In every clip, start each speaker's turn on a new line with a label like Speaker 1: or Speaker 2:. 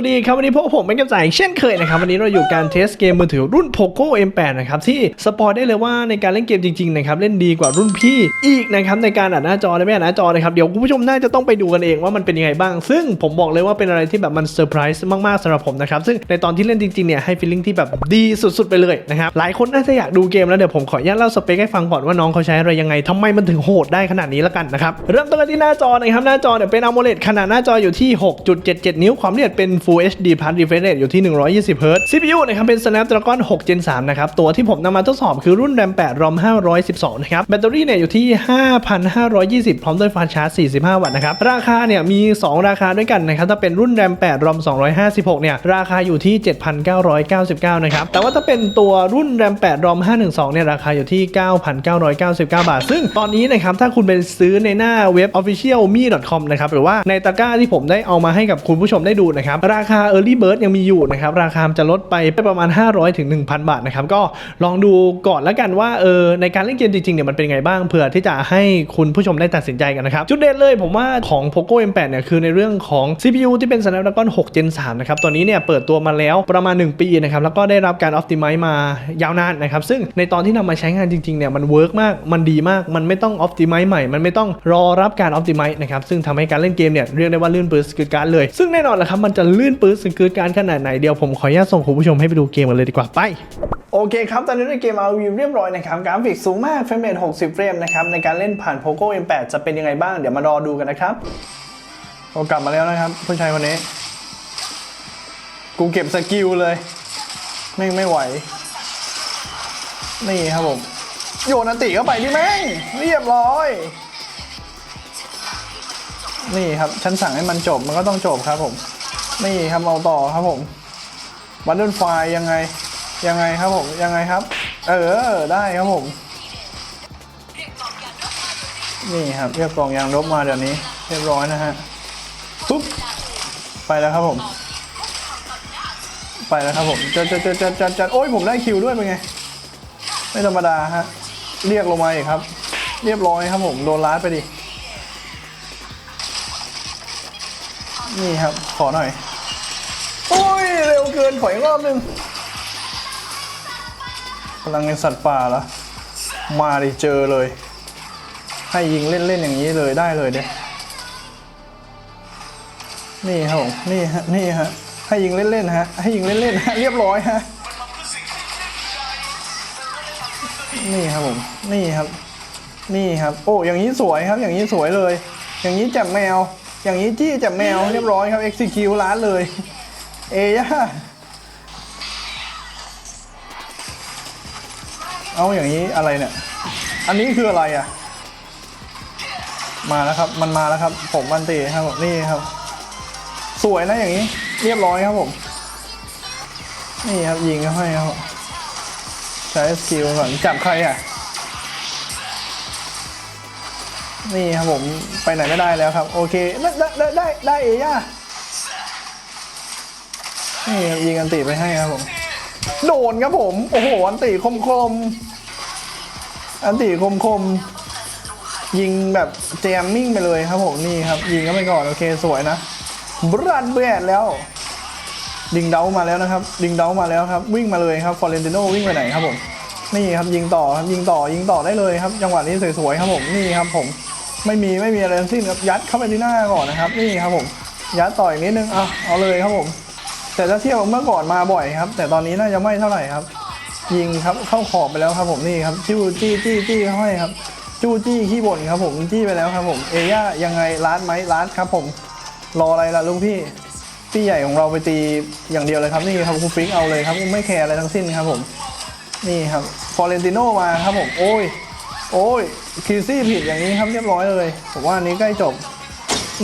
Speaker 1: วัสดีครับวันนี้พวกผมเป็นกำจัยเช่นเคยนะครับวันนี้เราอยู่การเทสเกมมือถือรุ่น Poco M8 นะครับที่สปอยได้เลยว่าในการเล่นเกมจริงๆนะครับเล่นดีกว่ารุ่นพี่อีกนะครับในการอ่านหน้าจอและไม่อ่านหน้าจอนะครับเดี๋ยวคุณผู้ชมน่าจะต้องไปดูกันเองว่ามันเป็นยังไงบ้าง ซึ่งผมบอกเลยว่าเป็นอะไรที่แบบมันเซอร์ไพรส์มากๆสำหรับผมนะครับซึ่งในตอนที่เล่นจริงๆเนี่ยให้ฟีลลิ่งที่แบบดีสุดๆไปเลยนะครับหลายคนน่าจะอยากดูเกมแล้วเดี๋ยวผมขออนุญาตเล่าสเปคให้ฟังก่อนว่าน้องเขาใช้อะไรยังไงทำไมมันถึงโหดได้ขนาดนี้ละกันนะครับเริ่มต้นที่หน้าจอนะครับหน้าจอเนี่ยเป็น AMOLED ขนาดหน้าจออยู่ที่ 6.77 นิ้วความละเอียดเป็น Full HD Plus Refresh Rate อยู่ที่ 120 Hz CPU นะครับเป็น Snapdragon 6 Gen 3 นะครับ ตัวที่ผมนำมาทดสอบคือรุ่น RAM 8 ROM 512 นะครับ แบตเตอรี่เนี่ยอยู่ที่ 5,520 พร้อมด้วยฟาสชาร์จ 45 วัตต์นะครับ ราคาเนี่ยมี 2 ราคาด้วยกันนะครับ ถ้าเป็นรุ่น RAM 8 ROM 256 เนี่ย ราคาอยู่ที่ 7,999 นะครับ แต่ว่าถ้าเป็นตัวรุ่น RAM 8 ROM 512 เนี่ย ราคาอยู่ที่ 9,999 บาท ซึ่งตอนนี้นะครับ ถ้าคุณไปซื้อในหน้าเว็บ officialme.com นะครับ หรือว่าในตะกร้าที่ผมได้เอามาให้กับคุณผู้ชมได้ดูนะครับ ราราคา Early Bird ยังมีอยู่นะครับ ราคาจะลดไปประมาณ 500ถึง1,000 บาทนะครับ ก็ลองดูก่อนแล้วกันว่าเออในการเล่นเกมจริงๆเนี่ยมันเป็นไงบ้างเผื่อที่จะให้คุณผู้ชมได้ตัดสินใจกันนะครับ จุดเด่นเลยผมว่าของ Poco M8 เนี่ยคือในเรื่องของ CPU ที่เป็น Snapdragon 6 Gen 3นะครับตัวนี้เนี่ยเปิดตัวมาแล้วประมาณ 1 ปีนะครับแล้วก็ได้รับการ Optimize มายาวนานนะครับซึ่งในตอนที่นำมาใช้งานจริงๆเนี่ยมันเวิร์กมากมันดีมากมันไม่ต้อง Optimize ใหม่ มันไม่ต้องรอรับการ Optimize นะครับซึ่งทำให้การเล่นเกมเนี่ยเรียกได้ว่าลื่นปื้ดสกึดการดเลย ซึ่งแน่นอนแหละครับมันจะลื่นปื้ดสกึดการขนาดไหนเดี๋ยวผมขออนุญาตส่งคุณผู้ชมให้ไปดูเกมกันเลยดีกว่าไปโอเคครับ ตอนนี้ในเกม RV เรียบร้อยนะครับ กราฟิกสูงมากเฟรมเรท60 เฟรมนะครับ ในการเล่นผ่าน Poco M8 จะเป็นยังไงบ้าง เดี๋ยวมารอดูกันนะครับโอกลับมาแล้วนะครับ ผู้ชายคนนี้ กูเก็บสกิลเลยแม่งไม่ไหว นี่ครับผม โยนอันติเข้าไปดิแม่ง เรียบร้อย นี่ครับ ฉันสั่งให้มันจบมันก็ต้องจบครับผม นี่ครับเอาต่อครับผมวันเดนไฟยังไงยังไงครับผมยังไงครับ เออได้ครับผม นี่ครับเรียบกล่องยางลบมาเดี๋ยวนี้ เรียบร้อยนะฮะปุ๊บไปแล้วครับผม ไปแล้วครับผมจัดจัดจัดจัดจัดจัดโอ้ยผมได้คิวด้วยเป็นไง ไม่ธรรมดาฮะเรียกลงมาอีกครับ เรียบร้อยครับผมโดนล้าดไปดินี่ครับขอหน่อย เกินขออีกรอบหนึงพลังในสัตว์ป่าละมาดิเจอเลย ให้ยิงเล่นๆอย่างนี้เลยได้เลยเด้นี่ครับผมนี่ฮะนี่ฮะให้ยิงเล่นๆฮะให้ยิงเล่นๆฮะเรียบร้อยฮะนี่ครับผมนี่ครับ นี่ครับ โอ้อย่างนี้สวยครับ อย่างนี้สวยเลย อย่างนี้จับแมว อย่างนี้จี้จับแมวเรียบร้อยครับ execute ร้านเลย เอย่าเอาอย่างนี้อะไรเนี่ย อันนี้คืออะไรอะ มาแล้วครับ มันมาแล้วครับ ผมมันตีครับผมนี่ครับ สวยนะอย่างนี้ เรียบร้อยครับผม นี่ครับยิงเข้าให้ครับ ใช้สกิลก่อนจับใครอะ นี่ครับผมไปไหนไม่ได้แล้วครับ โอเค ได้ได้ได้ได้ได้เอย่า นี่ครับยิงอันติไปให้ครับผม โดนครับผม โอ้โห อันติคมคม อันติคมคม ยิงแบบแจมมิ่งไปเลยครับผมนี่ครับ ยิงก็ไปก่อนโอเคสวยนะบรันเบียดแล้ว ดิงเดามาแล้วนะครับ ดิงเดามาแล้วครับ วิ่งมาเลยครับฟอร์เรนติโนวิ่งไปไหนครับผมนี่ครับยิงต่อครับยิงต่อยิงต่อได้เลยครับจังหวะนี้สวยๆครับผมนี่ครับผมไม่มีไม่มีอะไรทั้งสิ้นครับยัดเข้าไปที่หน้าก่อนนะครับ นี่ครับผมยัดต่ออีกนิดนึงอะเอาเลยครับผม แต่ถ้าเทียบเมื่อก่อนมาบ่อยครับ แต่ตอนนี้น่าจะไม่เท่าไหร่ครับ ยิงครับเข้าขอบไปแล้วครับผมนี่ครับจิ้วจี้จี้จี้เข้าให้ครับจู้จี้ขี้บ่นครับผมจี้ไปแล้วครับผมเอย่ายังไงร้านไหมร้านครับ ผมรออะไรล่ะลุงพี่พี่ใหญ่ของเราไปตีอย่างเดียวเลยครับนี่ครับคุณฟิกเอาเลยครับไม่แคร์อะไรทั้งสิ้นครับผมนี่ครับฟอเรนติโนมาครับผมโอ้ยโอ้ยคิวซี่ผิดอย่างนี้ครับเรียบร้อยเลยผมว่าอันนี้ใกล้จบ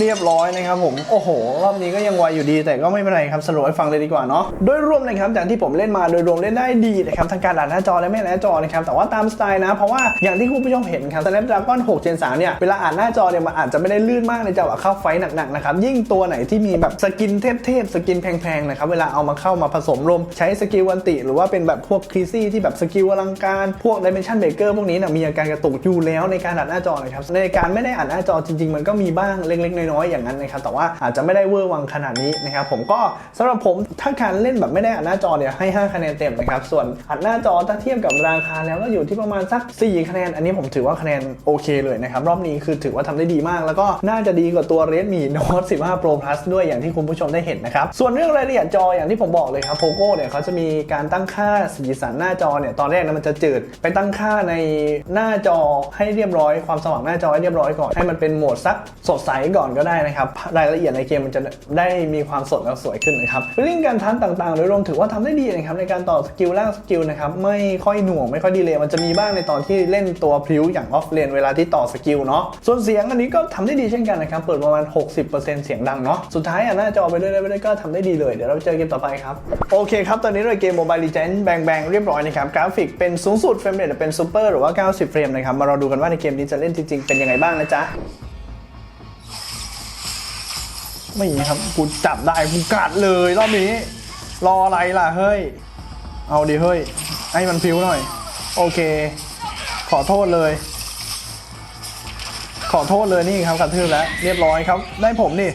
Speaker 1: เรียบร้อยนะครับผม โอ้โห รอบนี้ก็ยังไวอยู่ดี แต่ก็ไม่เป็นไรครับสรุปให้ฟังเลยดีกว่าเนาะ โดยรวมนะครับจากที่ผมเล่นมาโดยรวมเล่นได้ดีนะครับทั้งการอ่านหน้าจอและไม่อ่านหน้าจอนะครับ แต่ว่าตามสไตล์นะ เพราะว่าอย่างที่คุณผู้ชมเห็นครับ Snapdragon 6 Gen 3เนี่ย เวลาอ่านหน้าจอเนี่ยมันอาจจะไม่ได้ลื่นมากในจังหวะเข้าไฟหนักๆนะครับ ยิ่งตัวไหนที่มีแบบสกินเทพๆ สกินแพงๆ นะครับ เวลาเอามาเข้ามาผสมรวมใช้สกิลวันติ หรือว่าเป็นแบบพวกครีซี่ที่แบบสกิลอลังการ พวก Dimension Breaker พวกนี้เนี่ยมีอาการกระตุกอยู่แล้วในการอ่านหน้าจอนะครับในการไม่ได้อ่านหน้าจอจริง ๆ มันก็มีบ้างเล็กๆน้อยๆอย่างนั้นนะครับแต่ว่าอาจจะไม่ได้เวอร์วังขนาดนี้นะครับผมก็สำหรับผมถ้าการเล่นแบบไม่ได้อัดหน้าจอเนี่ยให้ 5 คะแนนเต็มนะครับส่วนอัดหน้าจอถ้าเทียบกับราคาแล้วก็อยู่ที่ประมาณสัก 4 คะแนน อันนี้ผมถือว่าคะแนนโอเคเลยนะครับรอบนี้คือถือว่าทำได้ดีมาก แล้วก็น่าจะดีกว่าตัว Redmi Note 15 Pro Plus ด้วยอย่างที่คุณผู้ชมได้เห็นนะครับส่วนเรื่องรายละเอียดจออย่างที่ผมบอกเลยครับ Poco เนี่ยเขาจะมีการตั้งค่าสีสันหน้าจอเนี่ยตอนแรกนะมันจะจืดไปตั้งค่าในหน้าจอให้เรียบร้อยความสว่างหน้าจอให้เรียบร้อยก่อนให้มันเป็นโหมดสักสดใสก่อนก็ได้นะครับรายละเอียดในเกมมันจะได้มีความสดและสวยขึ้นนะครับเรื่องการทันต่างๆ โดยรวมถือว่าทำได้ดีนะครับในการต่อสกิลล่างสกิลนะครับไม่ค่อยหน่วงไม่ค่อยดีเลยมันจะมีบ้างในตอนที่เล่นตัวพริ้วอย่างออฟเลนเวลาที่ต่อสกิลเนาะส่วนเสียงอันนี้ก็ทำได้ดีเช่นกันนะครับเปิดประมาณ 60%เสียงดังเนาะสุดท้ายอะหน้าจอไปเรื่อยๆไปเรื่อยๆก็ทำได้ดีเลยเดี๋ยวเราเจอเกมต่อไปครับโอเคครับตอนนี้เราเกม Mobile Legends แบงแบงเรียบร้อยนะครับกราฟิกเป็นสูงสุดเฟรมเรทเป็นซูเปอร์หรือว่า 90 เฟรมนะครับมารอดูกันว่าในเกมนี้จะเล่นจริงๆเป็นยังไงบ้างนะจ๊ะ ไม่ครับกูจับได้กูกัดเลยรอบนี้ รออะไรล่ะเฮ้ย เอาดิเฮ้ยให้มันพิวหน่อย โอเค ขอโทษเลย ขอโทษเลยนี่ครับกระทืบแล้ว เรียบร้อยครับ ได้ผมนี่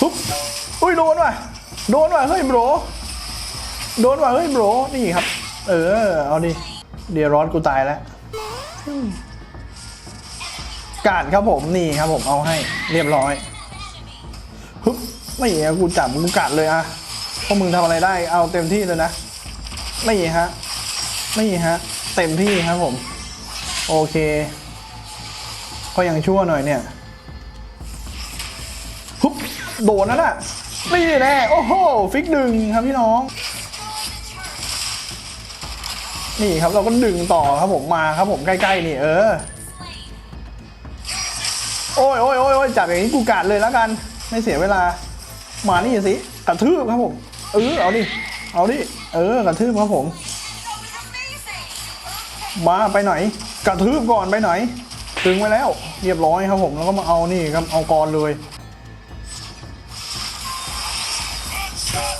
Speaker 1: ปุ๊บอุ้ยโดนว่ะ โดนว่ะเฮ้ยโบรโดนว่ะเฮ้ยโบรนี่ครับ เออ เอาดิเดียร้อนกูตายแล้ว กาดครับผมนี่ครับผมเอาให้เรียบร้อยฮึบไม่เอากูจับกูกัดเลยอะพวกมึงทำอะไรได้เอาเต็มที่เลยนะไม่ฮะไม่ฮะเต็มที่ครับผม โอเค ก็ยังชั่วหน่อยเนี่ยฮึบโดนนั่นน่ะนี่แน่โอ้โหฟิกดึงครับพี่น้อง นี่ครับเราก็ดึงต่อครับผมมาครับผมใกล้ๆนี่เออ โอ้ยโอ้ยโอ้ยโอ้ยจับอย่างนี้กูกัดเลยแล้วกัน ไม่เสียเวลา มานี่สิกระทืบครับผม เออเอาดิ เอาดิ เออกระทืบครับผม มาไปไหน กระทืบก่อนไปไหน ถึงไว้แล้ว เรียบร้อยครับผม แล้วก็มาเอานี่ครับ เอากรเลย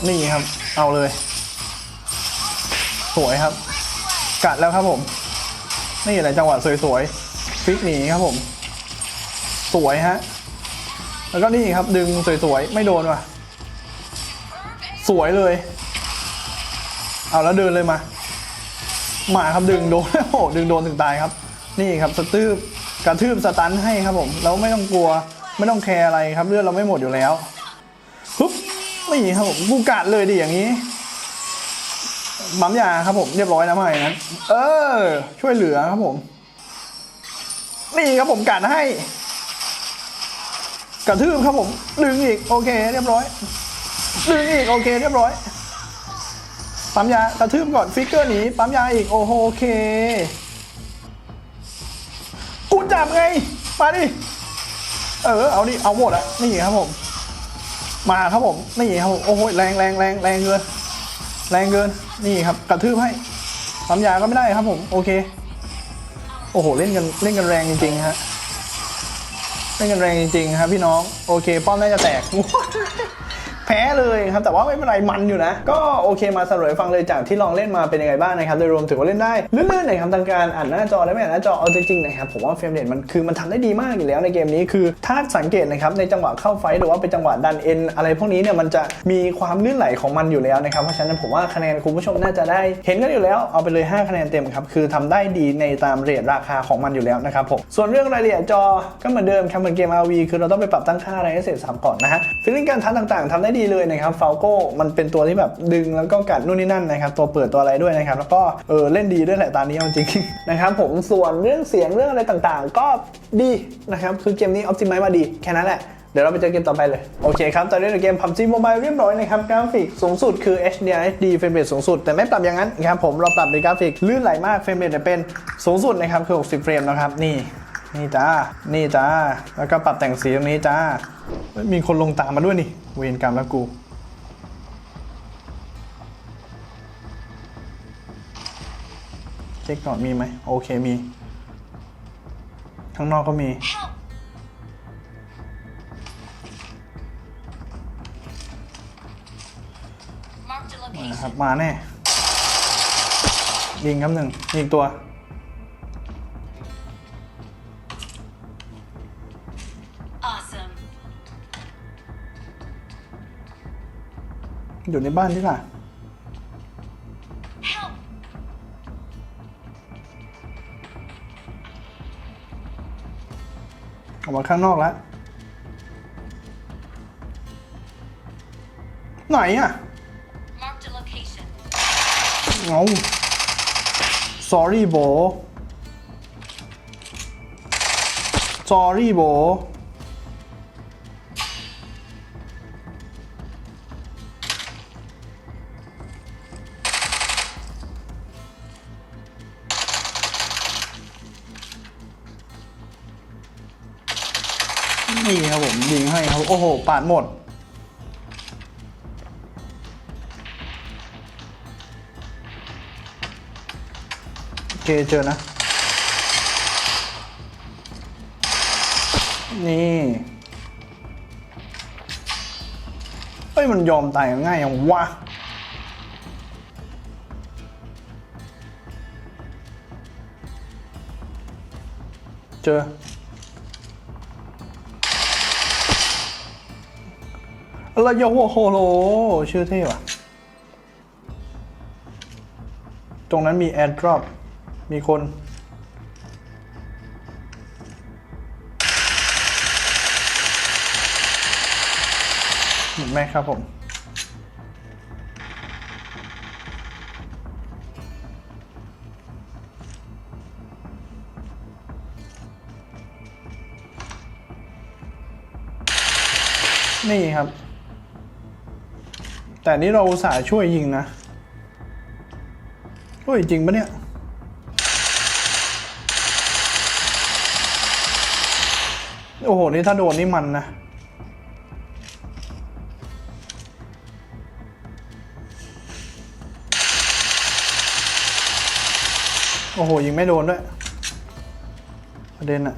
Speaker 1: นี่ครับ เอาเลย สวยครับ กัดแล้วครับผม นี่แหละจังหวะสวยๆฟิกหนีครับผม สวยฮะ แล้วก็นี่ครับดึงสวยๆ ไม่โดนว่ะ สวยเลย เอาแล้วเดินเลยมา มาครับดึงโดน โอ้โหดึงโดนถึงตายครับ นี่ครับสตืบกระทืบสตันให้ครับผมแล้วไม่ต้องกลัวไม่ต้องแคร์อะไรครับเลือดเราไม่หมดอยู่แล้วฮึบนี่ครับผมกูกัดเลยดิอย่างนี้บัมยาครับผมเรียบร้อยนะมาอย่นั้นเออ ช่วยเหลือครับผม นี่ครับผมกัดให้ กระทืบครับผม ดึงอีก โอเค เรียบร้อย ดึงอีก โอเค เรียบร้อย ปั๊มยากระทืบก่อนฟิกเกอร์หนีปั๊มยาอีก โอ้โหโอเค กูจับไง มาดิ เออ เอาดิ เอาหมดอะนี่ครับผม มาครับผม นี่ครับผม โอ้โหแรงแรงแรงแรงเกิน แรงเกิน นี่ครับ กระทืบให้ปั๊มยาก็ไม่ได้ครับผม โอเค โอ้โห เล่นกัน เล่นกันแรงจริงๆฮะ เล่นกันแรงจริงๆครับพี่น้อง โอเค ป้อมน่าจะแตก แพ้เลยครับ แต่ว่าไม่เป็นไรมันอยู่นะ ก็โอเคมาสรุปให้ฟังเลยจากที่ลองเล่นมาเป็นยังไงบ้างนะครับ โดยรวมถือว่าเล่นได้ลื่นๆนะครับทางการอ่านหน้าจอและไม่อ่านหน้าจอเอาจริงๆนะครับผมว่าเฟรมเรทมันคือมันทำได้ดีมากอยู่แล้วในเกมนี้คือถ้าสังเกตนะครับในจังหวะเข้าไฟท์หรือว่าเป็นจังหวะดันเอ็นอะไรพวกนี้เนี่ยมันจะมีความลื่นไหลของมันอยู่แล้วนะครับเพราะฉะนั้นผมว่าคะแนนคุณผู้ชมน่าจะได้เห็นกันอยู่แล้วเอาไปเลย 5 คะแนนเต็มครับคือทำได้ดีในตามเรทราคาของมันอยู่แล้วนะครับผมส่วนเรื่องรายละเอียดจอก็เหมือนเดิมครับเหมือนเกม RV คือเราต้องไปปรับตั้งค่าอะไรให้เสร็จสับก่อนนะฮะฟีลลิ่งการทันต่างๆทำได้ดีเลยนะครับฟาโก้มันเป็นตัวที่แบบดึงแล้วก็กัดนู่นนี่นั่นนะครับตัวเปิดตัวอะไรด้วยนะครับแล้วก็เออเล่นดีด้วยแหละตอนนี้จริงนะครับผมส่วนเรื่องเสียงเรื่องอะไรต่างๆ ก็ดีนะครับคือเกมนี้ออ t ติ i ม e มาดีแค่นั้นแหละเดี๋ยวเราไปเจอเกมต่อไปเลย โอเคครับ ตอนนี้ในเกม PUBG Mobile เรียบร้อยนะครับ กราฟิกสูงสุดคือ HDR HD เฟรมเรทสูงสุด แต่ไม่ปรับอย่างนั้นครับผมเราปรับในกราฟิกลื่นไหลมากเฟรมเรทเป็นสูงสุดนะครับคือ 60 เฟรมนะครับนี่นี่จ้านี่จ้าแล้วก็ปรับแต่งสีตรงนี้จ้า มีคนลงตามมาด้วยนี่ เวรกรรมแล้วกู เช็คก่อนมีไหมโอเคมี ข้างนอกก็มี นะครับมาแน่ยิงครับหนึ่งมีอีกตัว อยู่ในบ้านนี่ล่ะ ออกมาข้างนอกแล้ว ไหนอะเงา sorry โบ sorry โบ โอ้โห ปาดหมด โอเค เจอนะ นี่เฮ้ย มันยอมตายง่ายอย่างวะเจอ อะไรยโวโฮโลชื่อเท่ว่ะ ตรงนั้นมีแอร์ดรอปมีคนเห็นไหมครับผมนี่ครับ แต่นี่เราสาห์ช่วยยิงนะช่วยจริงปะเนี่ย โอ้โห นี่ถ้าโดนนี่มันนะโอ้โห ยิงไม่โดนด้วย ประเด็นอะ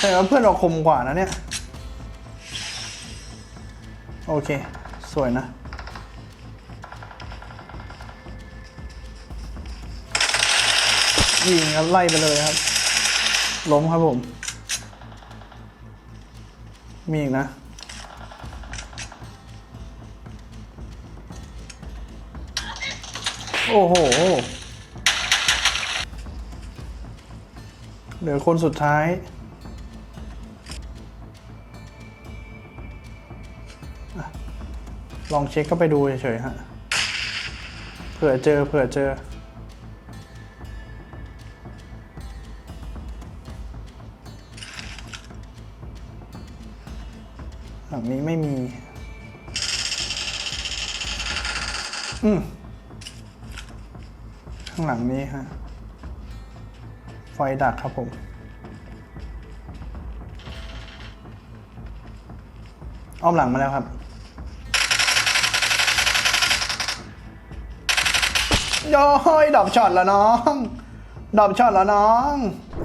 Speaker 1: แต่ว่าเพื่อนเราคมกว่านะเนี่ย โอเค สวยนะ ยิงไล่ไปเลยครับ ล้มครับผม มีอีกนะโอ้โห เหลือคนสุดท้าย ลองเช็คเข้าไปดูเฉยๆฮะ เผื่อเจอเผื่อเจอหลังนี้ไม่มี อืมข้างหลังนี้ฮะ ไฟดักครับผมอ้อมหลังมาแล้วครับ โย้อยดอบช็อตแล้วน้อง ดอบช็อตแล้วน้อง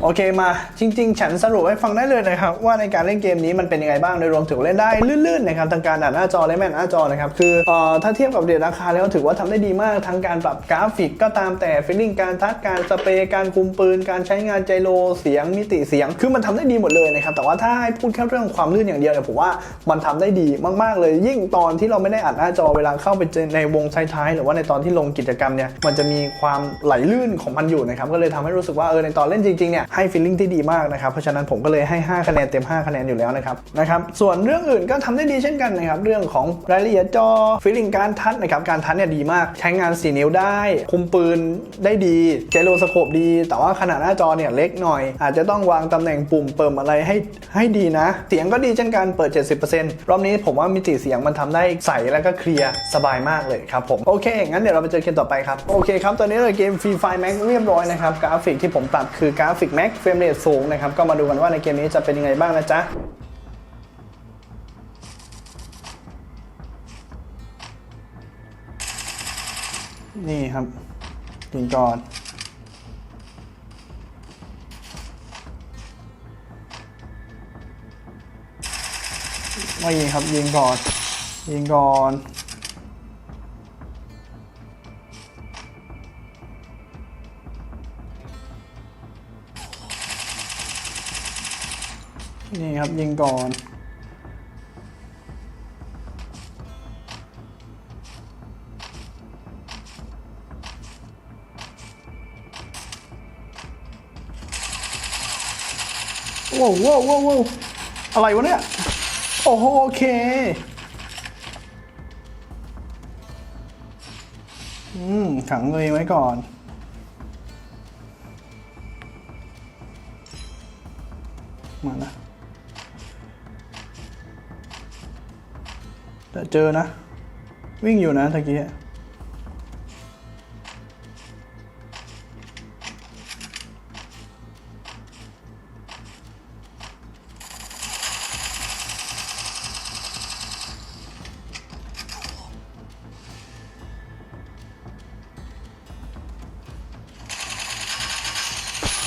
Speaker 1: โอเคมาจริง ๆ ฉันสรุปให้ฟังได้เลยนะครับว่าในการเล่นเกมนี้มันเป็นยังไงบ้างโดยรวมถึงเล่นได้ลื่นๆนะครับทางการอ่านหน้าจอและแม่นหน้าจอนะครับคือเอ่อถ้าเทียบกับเดทราคาแล้วถือว่าทำได้ดีมากทั้งการปรับกราฟิกก็ตามแต่ฟีลลิ่งการทัดการสเปรย์การคุมปืน การใช้งานไจโรเสียงมิติเสียง คือมันทำได้ดีหมดเลยนะครับแต่ว่าถ้าให้พูดแค่เรื่องความลื่นอย่างเดียวเนี่ยผมว่ามันทำได้ดีมากๆเลย ยิ่งตอนที่เราไม่ได้อัดหน้าจอเวลาเข้าไปในวงท้ายๆหรือว่าในตอนที่ลงกิจกรรมเนี่ยมันจะมีความไหลลื่นของมันอยู่นะครับก็เลยทำให้รู้สึกว่าเออในตอนเล่นจริงๆเนี่ยให้ฟีลลิ่งที่ดีมากนะครับเพราะฉะนั้นผมก็เลยให้ 5 คะแนนเต็ม 5 คะแนนอยู่แล้วนะครับนะครับส่วนเรื่องอื่นก็ทำได้ดีเช่นกันนะครับเรื่องของรายละเอียดจอฟีลลิ่งการทัดนะครับการทัดเนี่ยดีมาก ใช้งาน 4 นิ้วได้ คุมปืนได้ดีเจโรสโคปดี แต่ว่าขนาดหน้าจอเนี่ยเล็กหน่อย อาจจะต้องวางตำแหน่งปุ่มเปิมอะไรให้ให้ดีนะ เสียงก็ดีเช่นกันเปิด 70%รอบนี้ผมว่ามิติเสียงมันทำได้ใสแล้วก็เคลียร์สบายมากเลยครับผมโอเค งั้นเดี๋ยวเราไปเจอเกมต่อไปครับ โอเคครับ ตอนนี้เราเกม Free Fire Max เรียบร้อยนะครับ กราฟิกที่ผมปรับคือกราฟิก Max เฟรมเรทสูงนะครับ ก็มาดูกันว่าในเกมนี้จะเป็นยังไงบ้างนะจ๊ะนี่ครับยิงก่อนไม่ยิงครับยิงก่อน ยิงก่อน นี่ครับยิงก่อนว้าวว้าวว้าวอะไรวะเนี่ย โอ้โหโอเคอืมขังเลยไว้ก่อน เจอนะ วิ่งอยู่นะตะกี้เ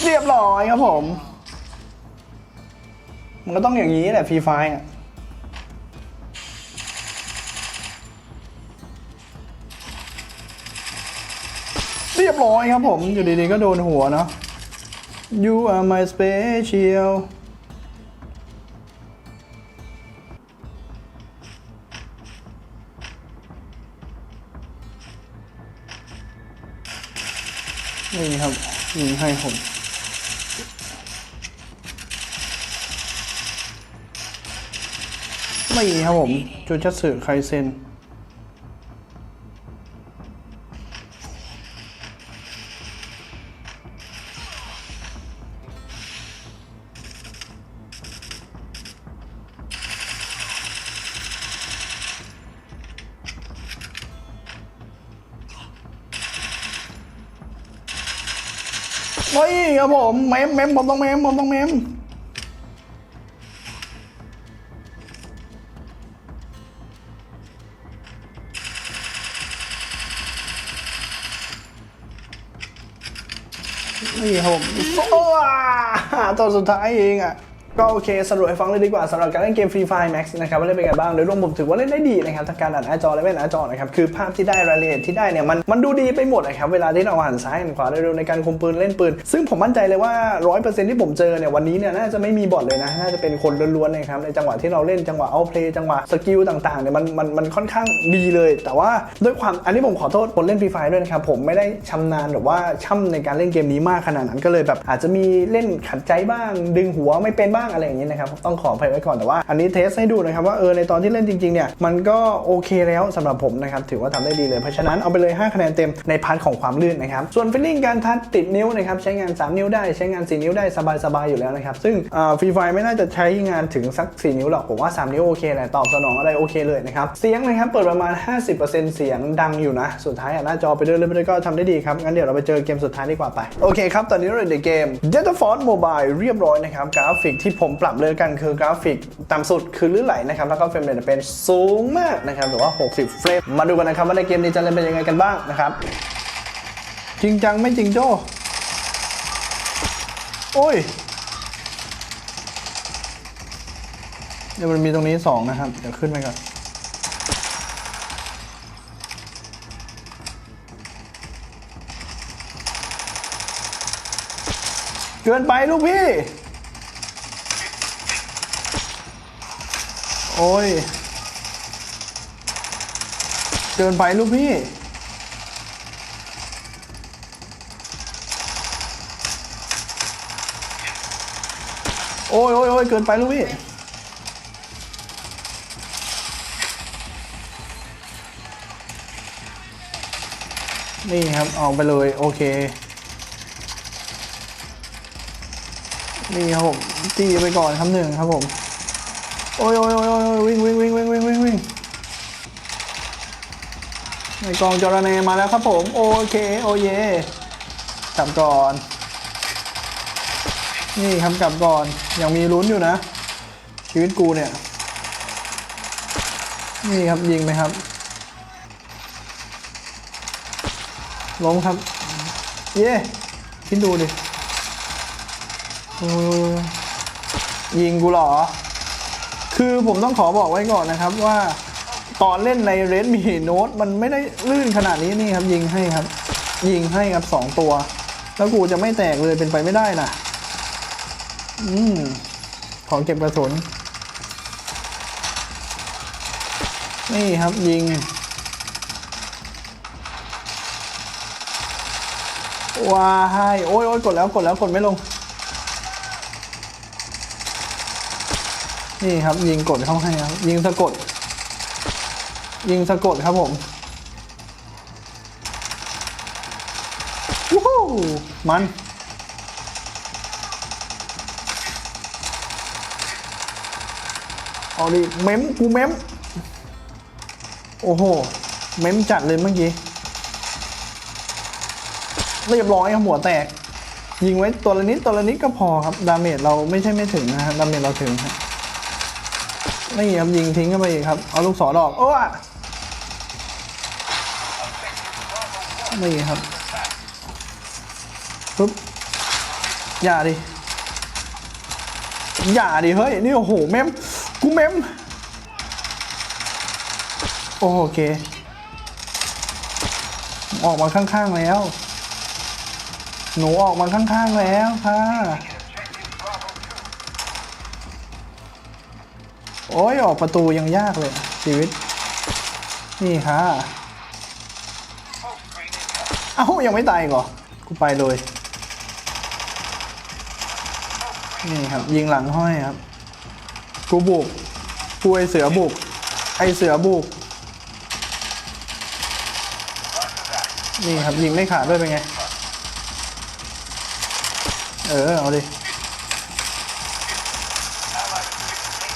Speaker 1: รียบร้อยครับผม มันก็ต้องอย่างนี้แหละฟรีไฟอะ อ้อยครับผม อยู่ดีๆก็โดนหัวเนาะ You are my special นี่ครับยิงให้ผมไม่ครับผมจูจัตสึไครเซน เมมผมต้องเมมผมต้องเมมนี่ครับผมโอ้ตัวสุดท้ายเองอะ ก็โอเคสรุปให้ฟังเลยดีกว่าสำหรับการเล่นเกม Free Fire Max นะครับว่าเล่นเป็นไงบ้างโดยรวมผมถือว่าเล่นได้ดีนะครับทั้งการอ่านหน้าจอและไม่อ่านหน้าจอนะครับคือภาพที่ได้รายละเอียดที่ได้เนี่ยมันมันดูดีไปหมดนะครับเวลาที่เราหันซ้ายหันขวาเร็วๆในการคุมปืนเล่นปืน ซึ่งผมมั่นใจเลยว่า 100%ที่ผมเจอเนี่ยวันนี้เนี่ยน่าจะไม่มีบอทเลยนะน่าจะเป็นคนล้วนๆนะครับในจังหวะที่เราเล่นจังหวะเอาเพลย์จังหวะสกิลต่างๆเนี่ยมันมันมันค่อนข้างดีเลย แต่ว่าด้วยความอันนี้ผมขอโทษคนเล่น Free Fire ด้วยนะครับผมไม่ได้ชำนาญหรือว่าช่ำในการเล่นเกมนี้มากขนาดนั้นก็เลยแบบอาจจะมีเล่นขัดใจบ้าง ดึงหัวไม่เป็นบ้างอะไรอย่างนี้นะครับต้องขออภัยไว้ก่อนแต่ว่าอันนี้เทสให้ดูนะครับว่าเออในตอนที่เล่นจริงๆเนี่ยมันก็โอเคแล้วสำหรับผมนะครับถือว่าทำได้ดีเลยเพราะฉะนั้นเอาไปเลย 5 คะแนนเต็มในพาร์ทของความลื่นนะครับส่วนฟิลลิ่งการทัชติดนิ้วนะครับใช้งาน 3 นิ้วได้ใช้งาน 4 นิ้วได้สบายๆอยู่แล้วนะครับซึ่งฟรีไฟไม่น่าจะใช้งานถึงสัก 4 นิ้วหรอกผมว่า 3 นิ้วโอเคแหละตอบสนองอะไรโอเคเลยนะครับเสียงนะครับเปิดประมาณ 50%เสียงดังอยู่นะสุดท้ายหน้าจอไปด้วยเลยไปด้วยก็ทำได้ดีครับงั้นเดี๋ยวเราไปเจอเกมสุดท้ายดีกว่าไปโอเคครับตอนนี้เราในเกม Delta Force Mobile เรียบร้อยนะครับกราฟิกที่ผมปรับเลยกันคือกราฟิกต่ำสุดคือลื่นไหลนะครับ แล้วก็เฟรมเรทเป็นสูงมากนะครับ หรือว่า 60 เฟรม มาดูกันนะครับว่าในเกมนี้จะเล่นเป็นยังไงกันบ้างนะครับ จริงจังไม่จริงโจ้ โอ้ย เดี๋ยวมันมีตรงนี้สองนะครับ เดี๋ยวขึ้นไปก่อนเกินไปลูกพี่ โอ้ย เกินไปลูกพี่ โอ้ยโอ้ยโอ้ยเกินไปลูกพี่นี่ครับออกไปเลย โอเค นี่ครับผมตีไปก่อนครับหนึ่งครับผม โอ้ยโอ้ยโอ้ยโอ้ย วิ่งวิ่งวิ่งวิ่งวิ่งวิ่งวิ่งในกองจระเนมาแล้วครับผม โอเค โอเยกลับก่อน นี่ครับกลับก่อนยังมีลุ้นอยู่นะ ชีวิตกูเนี่ย นี่ครับยิงไหมครับล้มครับ เย่คิดดูดิยยิงกูเหรอ คือผมต้องขอบอกไว้ก่อนนะครับว่าตอนเล่นในเรดมีโน้ตมันไม่ได้ลื่นขนาดนี้นี่ครับยิงให้ครับ ยิงให้ครับสองตัว แล้วกูจะไม่แตกเลยเป็นไปไม่ได้นะอืมของเก็บกระสุนนี่ครับยิง ว้ายโอ้ยโอ้ยกดแล้วกดแล้วกดไม่ลง นี่ครับ ยิงกดเข้าให้ครับ ยิงสะกด ยิงสะกดครับผมวู้ฮู้มันเอาดิเม้มกูเม้ม โอ้โห เม้มจัดเลยเมื่อกี้เรียบร้อยครับหัวแตก ยิงไว้ตัวละนิดตัวละนิดก็พอครับ ดาเมจเราไม่ใช่ไม่ถึงนะฮะดาเมจเราถึงครับ นี่ครับยิงทิ้งเข้าไปอีกครับ เอาลูกศรออกโอ้อะนี่ครับปุ๊บอย่าดิ อย่าดิ เฮ้ย นี่โอ้โหเมม กูเมม โอเค ออกมาข้างๆแล้ว หนูออกมาข้างๆแล้วค่ะ โอ้ยออกประตูยังยากเลย ชีวิต นี่ค่ะ เอ้ายังไม่ตายกเหรอกูไปเลย นี่ครับ ยิงหลังห้อยครับ กูบุกกูไอเสือบุก ไอเสือบุก นี่ครับยิงไม่ขาดด้วยเป็นไง เออ เอาดิ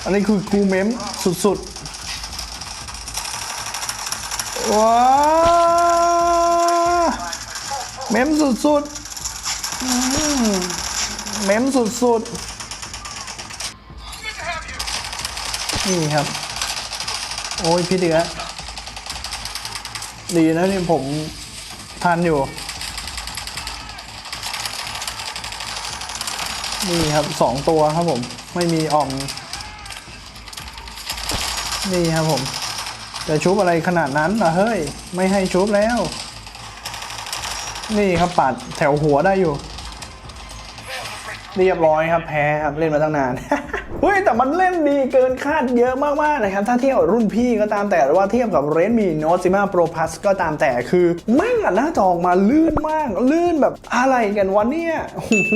Speaker 1: อันนี้คือกูเมมสุดๆ ว้าเมมสุดๆอืมเมมสุดๆ นี่ครับ โอ้ยพี่เดือดีนะที่ผมทันอยู่นี่ครับสองตัวครับผม ไม่มีอ่อม นี่ครับผม จะชุบอะไรขนาดนั้นอะเฮ้ย ไม่ให้ชุบแล้ว นี่ครับปัดแถวหัวได้อยู่ เรียบร้อยครับแพ้ครับเล่นมาตั้งนาน เฮ้ยแต่มันเล่นดีเกินคาดเยอะมากๆนะครับ ถ้าเทียบรุ่นพี่ก็ตามแต่หรือว่าเทียบกับ Redmi Note 15 Pro Plus ก็ตามแต่คือแม่งหน้าจอออกมาลื่นมาก ลื่นแบบอะไรกันวะเนี่ยโอ้โห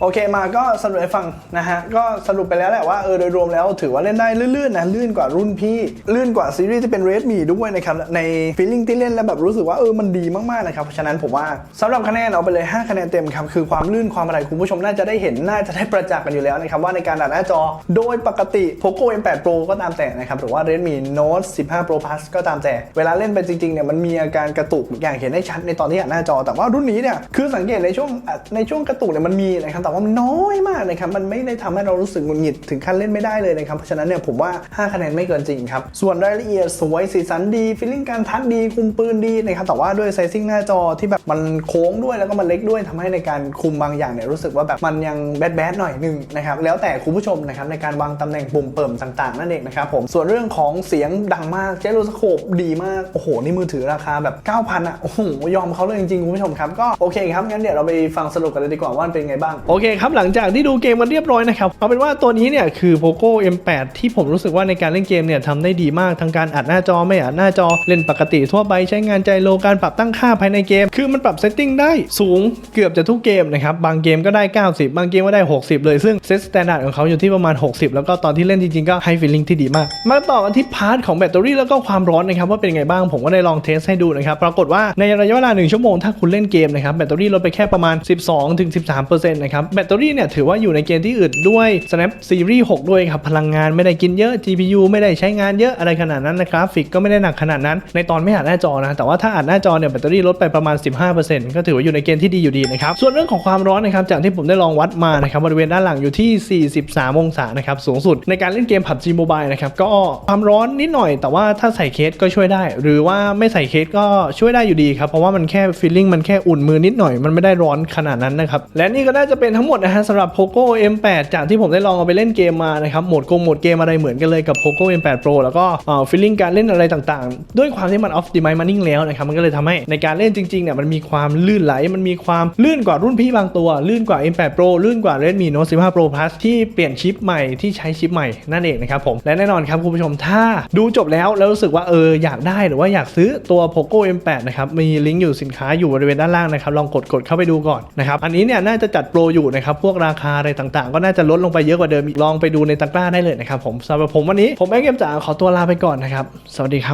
Speaker 1: โอเคมาก็สรุปให้ฟังนะฮะ ก็สรุปไปแล้วแหละว่าเออโดยรวมแล้วถือว่าเล่นได้ลื่นๆนะลื่นกว่ารุ่นพี่ ลื่นกว่าซีรีส์ที่เป็น Redmi ด้วยนะครับในฟีลลิ่งที่เล่นแล้วแบบรู้สึกว่าเออมันดีมากๆนะครับเพราะฉะนั้นผมว่าสำหรับคะแนนเอาไปเลย 5 คะแนนเต็มครับคือความลื่นความอะไรคุณผู้ชมน่าจะได้เห็นน่าจะได้ประจักษ์กันอยู่แล้วนะครับว่าในการดัดหน้าจอโดยปกติ Poco M8 Pro ก็ตามแต่นะครับ หรือว่า Redmi Note 15 Pro Plus ก็ตามแต่ เวลาเล่นไปจริงๆเนี่ยมันมีอาการกระตุกอย่างเห็นได้ชัดในตอนที่อัดหน้าจอ แต่ว่ารุ่นนี้เนี่ยคือสังเกตในช่วงในช่วงกระตุกเนี่ยมันมีนะครับแต่ว่ามันน้อยมากนะครับมันไม่ได้ทำให้เรารู้สึกหงุดหงิดถึงขั้นเล่นไม่ได้เลยนะครับเพราะฉะนั้นเนี่ยผมว่า 5 คะแนนไม่เกินจริงครับส่วนรายละเอียดสวยสีสันดีฟีลลิ่งการพัดดีคุมปืนดีนะครับแต่ว่าด้วยไซซิ่งหน้าจอที่แบบมันโค้งด้วยแล้วก็มันเล็กด้วยทำให้ในการคุมบางอย่างเนี่ยรู้สึกว่าแบบมันยังแบดแบดๆหน่อยหนึงนะครับแล้วแต่คุณผู้ชมนะครับในการวางตำแหน่งปุ่มเปิ่มต่างๆ นั่นเองนะครับผมส่วนเรื่องของเสียงดังมากเจโรสโคปดีมาก โอ้โห นี่มือถือราคาแบบ 9,000อะโอ้โหยอมเขาเลยจริงๆ คุณผู้ชมครับ ก็โอเคครับ งั้นเดี๋ยวเราไปฟังสรุปกันเลยดีกว่าว่าเป็นไงบ้าง
Speaker 2: โอเคครับ หลังจากที่ดูเกมมันเรียบร้อยนะครับ เอาเป็นว่าตัวนี้เนี่ยคือ Poco M8 ที่ผมรู้สึกว่าในการเล่นเกมเนี่ยทำได้ดีมากทั้งการอัดหน้าจอไม่อัดหน้าจอเล่นปกติทั่วไปใช้งานใจโลการปรับตั้งค่าภายในเกม คือมันปรับเซตติ้งได้สูงเกือบจะทุกเกมนะครับบางเกมก็ได้ 90 บางเกมก็ได้ 60 เลยซึ่งเซตสแตนดาร์ดของเขาอยู่ที่ประมาณ60 แล้วก็ตอนที่เล่นจริงๆ ก็ให้ฟีลลิ่งที่ดีมาก มาต่อกันที่พาร์ทของแบตเตอรี่แล้วก็ความร้อนนะครับว่าเป็นไงบ้างผมก็ได้ลองเทสให้ดูนะครับปรากฏว่าในระยะเวลา 1 ชั่วโมงถ้าคุณเล่นเกมนะครับแบตเตอรี่ลดไปแค่ประมาณ 12-13%นะครับแบตเตอรี่เนี่ยถือว่าอยู่ในเกณฑ์ที่อึดด้วย Snap Series 6 ด้วยครับพลังงานไม่ได้กินเยอะ GPU ไม่ได้ใช้งานเยอะอะไรขนาดนั้นนะกราฟิกก็ไม่ได้หนักขนาดนั้น ในตอนไม่อัดหน้าจอนะแต่ว่าถ้าอัดหน้าจอเนี่ยแบตเตอรี่ลดไปประมาณ 15%ก็ถือว่าอยู่ในเกณฑ์ที่ดีอยู่ดีนะครับส่วนเรื่องของความร้อนนะครับจากที่ผมได้ลองวัดมานะครับบริเวณด้านหลังอยู่ที่ 43 องศานะครับสูงสุดในการเล่นเกม PUBG Mobile นะครับก็ความร้อนนิดหน่อย แต่ว่าถ้าใส่เคสก็ช่วยได้ หรือว่าไม่ใส่เคสก็ช่วยได้อยู่ดีครับเพราะว่ามันแค่ฟีลลิ่งมันแค่อุ่นมือนิดหน่อยมันไม่ได้ร้อนขนาดนั้นนะครับและนี่ก็น่าจะเป็นทั้งหมดนะฮะสำหรับ Poco M8 จากที่ผมได้ลองเอาไปเล่นเกมมานะครับโหมดโกงโหมดเกมอะไรเหมือนกันเลยกับ Poco M8 Pro แล้วก็ฟีลลิ่งการเล่นอะไรต่างๆ ด้วยความที่มัน Optimize มานิ่งแล้วนะครับมันก็เลยทำให้ในการเล่นจริงๆเนี่ยมันมีความลื่นไหลมันมีความลื่นกว่ารุ่นพี่บางตัว ลื่นกว่า M8 Pro ลื่นกว่า Redmi Note 15 Pro Plus ที่เปลี่ยนชิป
Speaker 1: ใหม่ที่ใช้ชิปใหม่นั่นเองนะครับผมและแน่นอนครับคุณผู้ชมถ้าดูจบแล้วแล้วรู้สึกว่าเอออยากได้หรือว่าอยากซื้อตัว Poco M8 นะครับมีลิงก์อยู่สินค้าอยู่บริเวณด้านล่างนะครับลองกดกดเข้าไปดูก่อนนะครับอันนี้เนี่ยน่าจะจัดโปรอยู่นะครับพวกราคาอะไรต่างๆ ก็น่าจะลดลงไปเยอะกว่าเดิมลองไปดูในตะกร้าได้เลยนะครับผมสำหรับผมวันนี้ผมแอมเกมจ๋าขอตัวลาไปก่อนนะครับสวัสดีครับ